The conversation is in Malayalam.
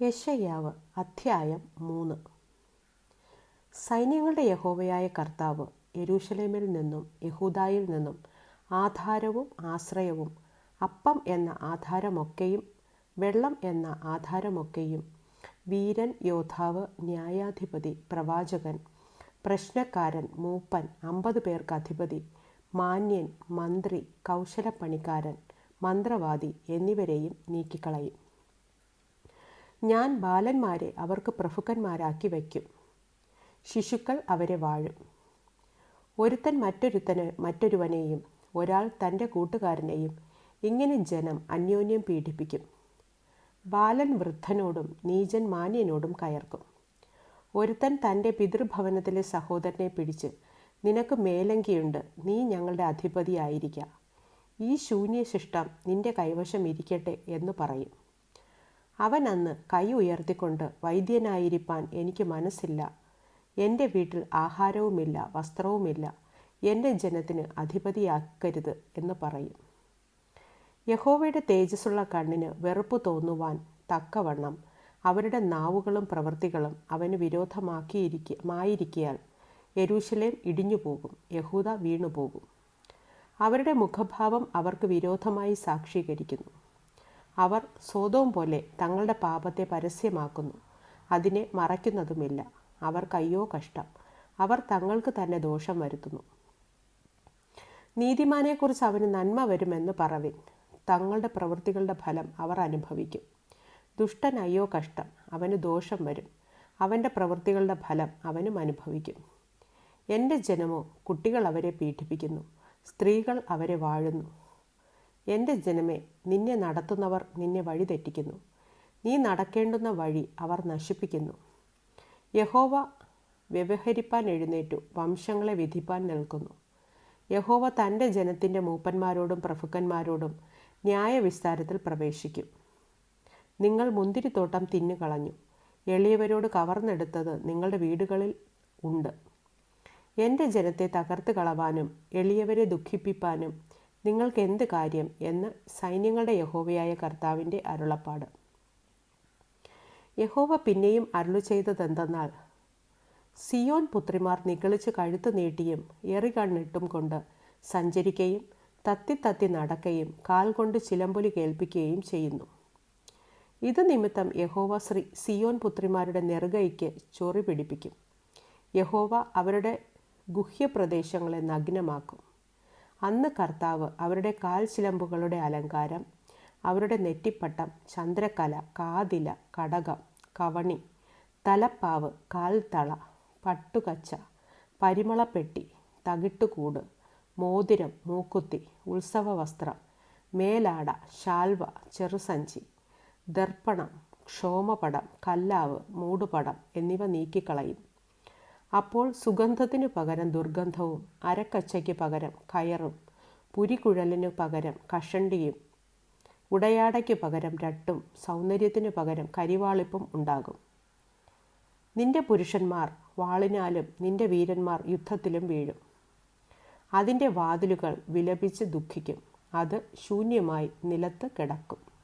യശയ്യാവ് അധ്യായം മൂന്ന്. സൈന്യങ്ങളുടെ യഹോവയായ കർത്താവ് യരൂഷലേമിൽ നിന്നും യഹൂദായിൽ നിന്നും ആധാരവും ആശ്രയവും അപ്പം എന്ന ആധാരമൊക്കെയും വെള്ളം എന്ന ആധാരമൊക്കെയും വീരൻ യോദ്ധാവ് ന്യായാധിപതി പ്രവാചകൻ പ്രശ്നക്കാരൻ മൂപ്പൻ അമ്പത് പേർക്ക് അധിപതി മാന്യൻ മന്ത്രി കൗശലപ്പണിക്കാരൻ മന്ത്രവാദി എന്നിവരെയും നീക്കിക്കളയും. ഞാൻ ബാലന്മാരെ അവർക്ക് പ്രഭുക്കന്മാരാക്കി വയ്ക്കും. ശിശുക്കൾ അവരെ വാഴും. ഒരുത്തൻ മറ്റൊരുത്തന് മറ്റൊരുവനെയും ഒരാൾ തന്റെ കൂട്ടുകാരനെയും ഇങ്ങനെ ജനം അന്യോന്യം പീഡിപ്പിക്കും. ബാലൻ വൃദ്ധനോടും നീചൻ മാന്യനോടും കയർക്കും. ഒരുത്തൻ തന്റെ പിതൃഭവനത്തിലെ സഹോദരനെ പിടിച്ച് നിനക്ക് മേലങ്കിയുണ്ട് നീ ഞങ്ങളുടെ അധിപതിയായിരിക്കുക ഈ ശൂന്യശിഷ്ടം നിന്റെ കൈവശം ഇരിക്കട്ടെ എന്ന് പറയും. അവൻ അന്ന് കൈ ഉയർത്തിക്കൊണ്ട് വൈദ്യനായിരിക്കാൻ എനിക്ക് മനസ്സില്ല. എന്റെ വീട്ടിൽ ആഹാരവുമില്ല വസ്ത്രവുമില്ല. എന്റെ ജനത്തിന് അധിപതിയാക്കരുത് എന്ന് പറയും. യഹോവയുടെ തേജസ്സുള്ള കണ്ണിന് വെറുപ്പ് തോന്നുവാൻ തക്കവണ്ണം അവരുടെ നാവുകളും പ്രവൃത്തികളും അവന് വിരോധമാക്കിയിരിക്ക മായിരിക്കിയാൽ ഇടിഞ്ഞുപോകും ഇടിഞ്ഞു പോകും യഹൂദ വീണുപോകും. അവരുടെ മുഖഭാവം അവർക്ക് വിരോധമായി സാക്ഷീകരിക്കുന്നു. അവർ സ്വതവും പോലെ തങ്ങളുടെ പാപത്തെ പരസ്യമാക്കുന്നു. അതിനെ മറയ്ക്കുന്നതുമില്ല. അവർക്കയ്യോ കഷ്ടം. അവർ തങ്ങൾക്ക് തന്നെ ദോഷം വരുത്തുന്നു. നീതിമാനെക്കുറിച്ച് അവന് നന്മ വരുമെന്ന് പറവിൻ. തങ്ങളുടെ പ്രവൃത്തികളുടെ ഫലം അവർ അനുഭവിക്കും. ദുഷ്ടൻ അയ്യോ കഷ്ടം. അവന് ദോഷം വരും. അവന്റെ പ്രവൃത്തികളുടെ ഫലം അവനും അനുഭവിക്കും. എന്റെ ജനമോ കുട്ടികൾ അവരെ പീഡിപ്പിക്കുന്നു. സ്ത്രീകൾ അവരെ വാഴുന്നു. എന്റെ ജനമേ നിന്നെ നടത്തുന്നവർ നിന്നെ വഴി തെറ്റിക്കുന്നു. നീ നടക്കേണ്ടുന്ന വഴി അവർ നശിപ്പിക്കുന്നു. യഹോവ വ്യവഹരിപ്പാൻ എഴുന്നേറ്റു വംശങ്ങളെ വിധിപ്പാൻ നിൽക്കുന്നു. യഹോവ തന്റെ ജനത്തിന്റെ മൂപ്പന്മാരോടും പ്രഭുക്കന്മാരോടും ന്യായവിസ്താരത്തിൽ പ്രവേശിക്കും. നിങ്ങൾ മുന്തിരിത്തോട്ടം തിന്നുകളഞ്ഞു. എളിയവരോട് കവർന്നെടുത്തത് നിങ്ങളുടെ വീടുകളിൽ ഉണ്ട്. എന്റെ ജനത്തെ തകർത്ത് കളവാനും എളിയവരെ ദുഃഖിപ്പിപ്പാനും നിങ്ങൾക്ക് എന്ത് കാര്യം എന്ന് സൈന്യങ്ങളുടെ യഹോവയായ കർത്താവിന്റെ അരുളപ്പാട്. യഹോവ പിന്നെയും അരുളു ചെയ്തതെന്തെന്നാൽ സിയോൻ പുത്രിമാർ നിഗളിച്ച് കഴുത്ത് നീട്ടിയും എറികണ്ണിട്ടും കൊണ്ട് സഞ്ചരിക്കുകയും തത്തി തത്തി നടക്കുകയും കാൽ കൊണ്ട് ചിലമ്പൊലി കേൾപ്പിക്കുകയും ചെയ്യുന്നു. ഇത് നിമിത്തം യഹോവ ശ്രീ സിയോൻ പുത്രിമാരുടെ നെറുകയ്ക്ക് ചൊറി പിടിപ്പിക്കും. യഹോവ അവരുടെ ഗുഹ്യപ്രദേശങ്ങളെ നഗ്നമാക്കും. അന്ന് കർത്താവ് അവരുടെ കാൽ ചിലമ്പുകളുടെ അലങ്കാരം അവരുടെ നെറ്റിപ്പട്ടം ചന്ദ്രക്കല കാതില കടകം കവണി തലപ്പാവ് കാൽത്തള പട്ടുകച്ച പരിമളപ്പെട്ടി തകിട്ടുകൂട് മോതിരം മൂക്കുത്തി ഉത്സവ വസ്ത്രം മേലാട ശാൽവ ചെറുസഞ്ചി ദർപ്പണം ക്ഷോമപടം കല്ലാവ് മൂടുപടം എന്നിവ നീക്കിക്കളയും. അപ്പോൾ സുഗന്ധത്തിനു പകരം ദുർഗന്ധവും അരക്കച്ചയ്ക്ക് പകരം കയറും പുരികുഴലിനു പകരം കഷണ്ടിയും ഉടയാടയ്ക്ക് പകരം രട്ടും സൗന്ദര്യത്തിന് പകരം കരിവാളിപ്പും ഉണ്ടാകും. നിന്റെ പുരുഷന്മാർ വാളിനാലും നിന്റെ വീരന്മാർ യുദ്ധത്തിലും വീഴും. അതിന്റെ വാതിലുകൾ വിലപിച്ച് ദുഃഖിക്കും. അത് ശൂന്യമായി നിലത്ത് കിടക്കും.